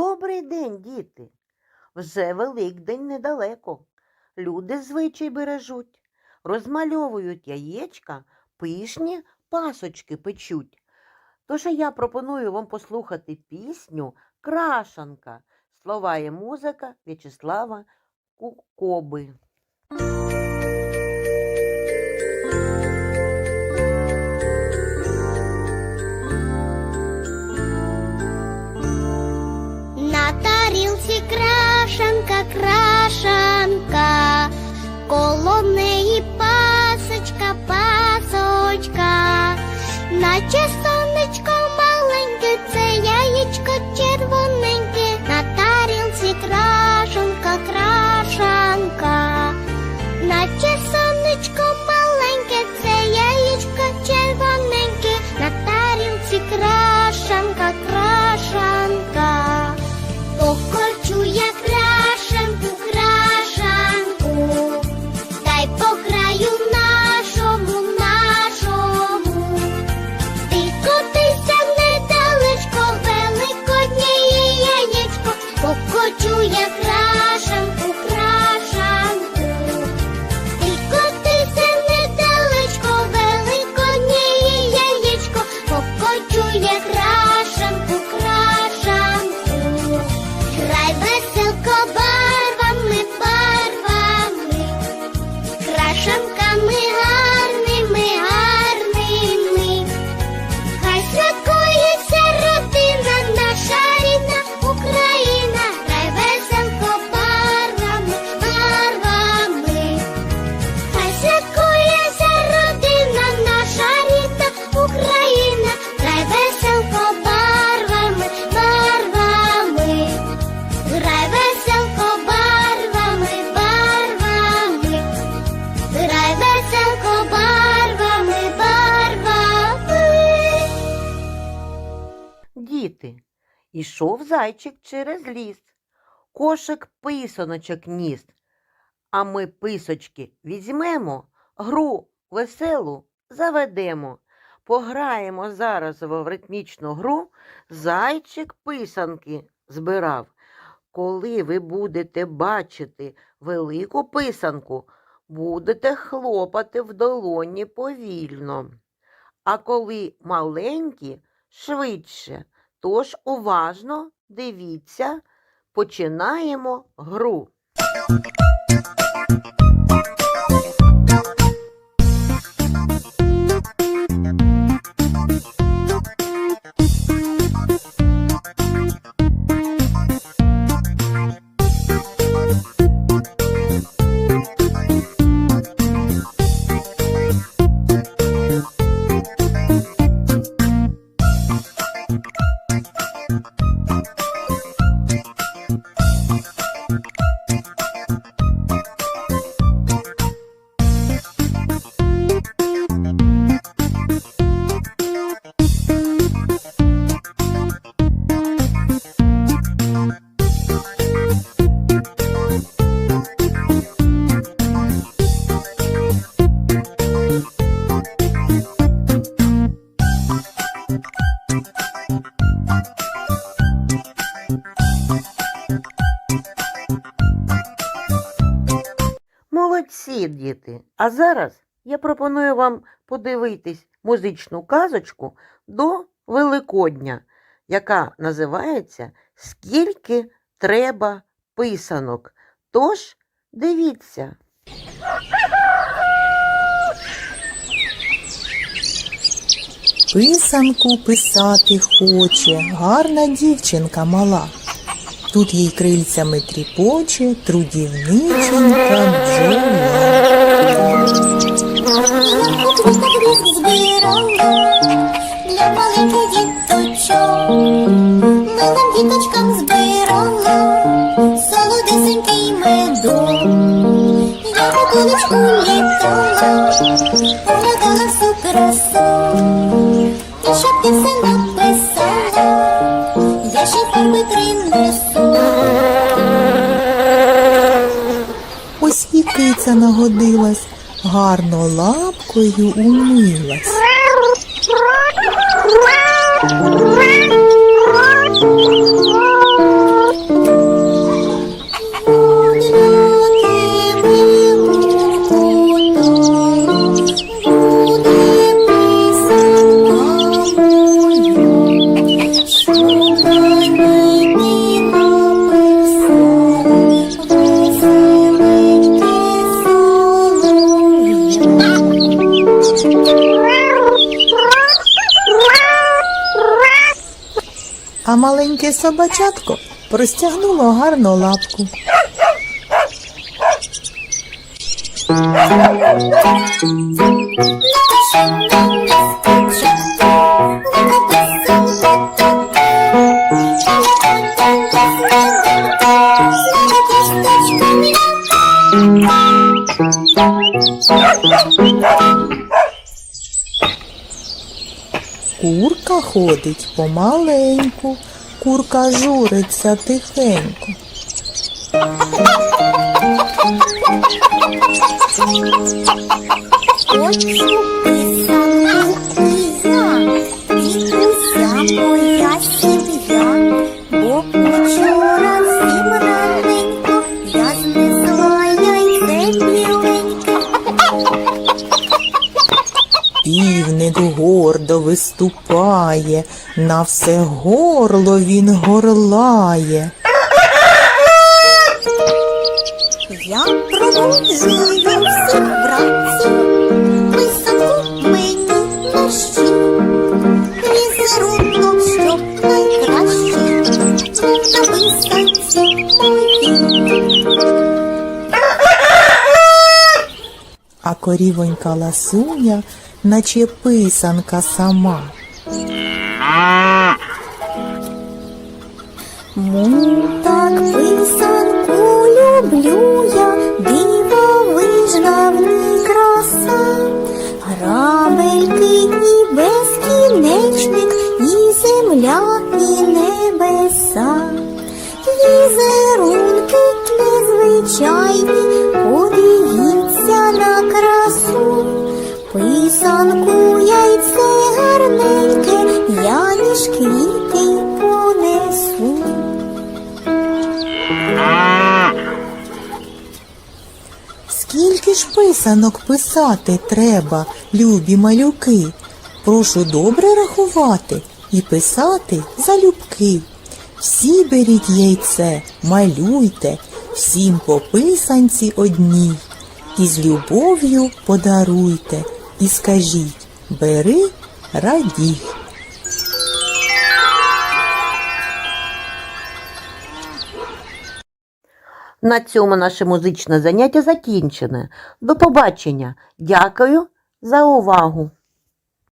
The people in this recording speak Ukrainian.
Добрий день, діти. Вже Великдень недалеко. Люди звичай бережуть, розмальовують яєчка, пишні пасочки печуть. Тож я пропоную вам послухати пісню Крашанка. Слова і музика В'ячеслава Кукоби. Наче Діти, ішов зайчик через ліс, кошик писаночок ніс. А ми писочки візьмемо, гру веселу заведемо. Пограємо зараз в ритмічну гру Зайчик писанки збирав. Коли ви будете бачити велику писанку, будете хлопати в долоні повільно. А коли маленькі, швидше. Тож уважно дивіться, починаємо гру. Молодці, діти! А зараз я пропоную вам подивитись музичну казочку до Великодня, яка називається Скільки треба писанок. Тож дивіться. Писанку писати хоче, гарна дівчинка мала. Тут їй крильцями тріпоче, трудівниченька бджола. збирала для маленьких діточок. Ми нам діточкам збирала солодесенький медок. Я по колечку літала, всю красу. І киця нагодилась, гарно лапкою умилась. А маленьке собачатко простягнуло гарно лапку. Курка ходить помаленьку, курка журиться тихенько. Хочу Півник гордо виступає, на все горло він горлає. Я проводжую всіх братців, писанку мені нащі, візерунок, щоб найкраще, був на моїй. А корівонька ласуня, наче писанка сама. Му так писанку люблю я, дивовижна в ній краса, грабельки і безкінечник, і земля, і небеса, візерунки писанку яйце гарненьке, я між квіти понесу. Скільки ж писанок писати треба, любі малюки? Прошу добре рахувати і писати залюбки. Всі беріть яйце, малюйте, всім по писанці одній. І з любов'ю подаруйте, і скажіть бери, радій. На цьому наше музичне заняття закінчене. До побачення. Дякую за увагу!